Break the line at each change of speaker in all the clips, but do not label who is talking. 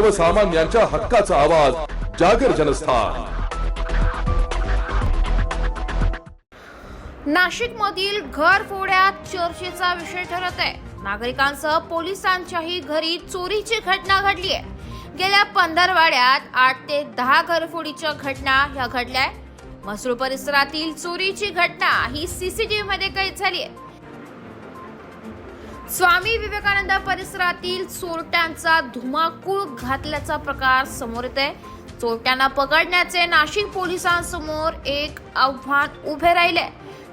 सर्वसामान्यांच्या हक्काचा आवाज जागर जनस्थान.
नाशिकमधील घर फोड्यात चर्चेचा विषय ठरत आहे. नागरिकांसह पोलिसांच्याही घरी चोरीची घटना घडली आहे. गेल्या पंधरवाड्यात आठ ते दहा घरफोडीच्या घटना ह्या घडल्या मसरूळ परिसरातील चोरीची घटना ही सीसीटीव्ही मध्ये कैद झाली आहे. स्वामी विवेकानंद परिसरातील चोरट्यांचा धुमाकूळ घातल्याचा प्रकार समोर येत आहे. चोरट्यांना पकडण्याचे नाशिक पोलिसांसमोर एक आव्हान उभे राहिले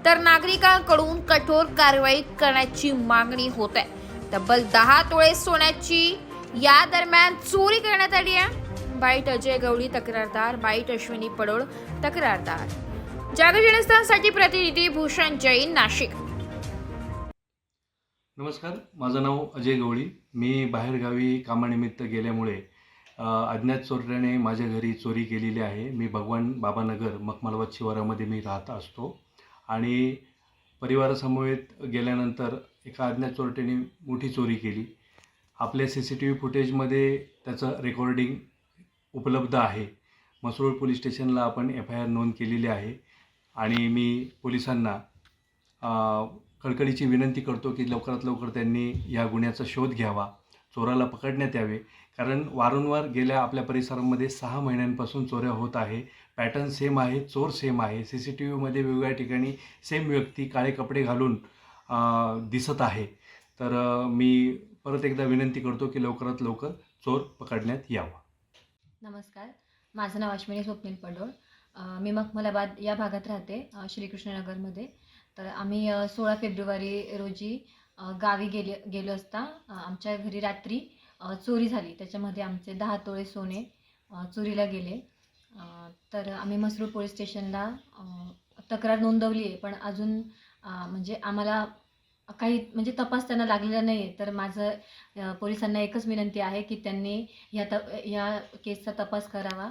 तर नागरिकांकडून कठोर कारवाई करण्याची मागणी होत आहे. तब्बल दहा तोळे सोन्याची या दरम्यान चोरी करण्यात आली आहे. बाईट अजय गवळी तक्रारदार. बाईट अश्विनी पडोळ तक्रारदार. जागजनस्थानसाठी प्रतिनिधी भूषण जैन नाशिक.
नमस्कार माझं नाव अजय गवळी. मी बाहेरगावी कामानिमित्त गेल्यामुळे अज्ञात चोरट्याने माझ्या घरी चोरी केलेली आहे. मी भगवान बाबानगर मखमालवाद शिवारामध्ये मी राहत असतो. आणि परिवारासमवेत गेल्यानंतर एका अज्ञात चोरट्याने मोठी चोरी केली. आपल्या सी सी टी व्ही फुटेजमध्ये त्याचं रेकॉर्डिंग उपलब्ध आहे. मसरूळ पोलीस स्टेशनला आपण एफ आय आर नोंद केलेली आहे. आणि मी पोलिसांना कळकळीची विनंती करतो की लवकरात लवकर त्यांनी या गुन्ह्याचा शोध घ्यावा चोराला पकडण्यात यावे. कारण वारंवार गेल्या आपल्या परिसरामध्ये सहा महिन्यांपासून चोऱ्या होत आहे. पॅटर्न सेम आहे चोर सेम आहे. सी सी टी व्हीमध्ये वेगवेगळ्या ठिकाणी सेम व्यक्ती काळे कपडे घालून दिसत आहे. तर मी परत एकदा विनंती करतो की लवकरात लवकर चोर पकडण्यात यावा.
नमस्कार. माझं नाव अश्विनी स्वप्नील पडोळ. मी मखमलाबाद या भागात राहते श्रीकृष्णनगरमध्ये. तर आम्ही सोळा फेब्रुवारी रोजी गावी गेले गेलो असता आमच्या घरी रात्री चोरी झाली. त्याच्यामध्ये आमचे दहा तोळे सोने चोरीला गेले. तर आम्ही मसरूळ पोलीस स्टेशनला तक्रार नोंदवली आहे पण अजून म्हणजे आम्हाला काही म्हणजे तपास त्यांना लागलेला नाही आहे तर माझं पोलिसांना एकच विनंती आहे की त्यांनी या त या केसचा तपास करावा.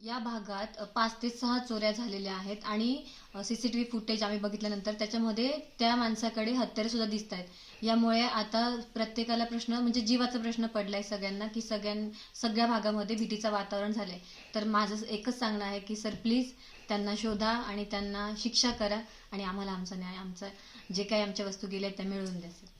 या भागात पाच ते सहा चोऱ्या झालेल्या आहेत आणि C C T V footage आम्ही बघितल्यानंतर त्याच्यामध्ये त्या माणसाकडे हत्यारे सुद्धा दिसत आहेत. यामुळे आता प्रत्येकाला प्रश्न म्हणजे जीवाचा प्रश्न पडलाय सगळ्यांना की सगळ्यां सगळ्या भागामध्ये भीतीचं वातावरण झालंय. तर माझं एकच सांगणं आहे की सर प्लीज त्यांना शोधा आणि त्यांना शिक्षा करा आणि आम्हाला आमचा न्याय आमचा जे काही आमच्या वस्तू गेल्या त्या मिळवून द्या सर.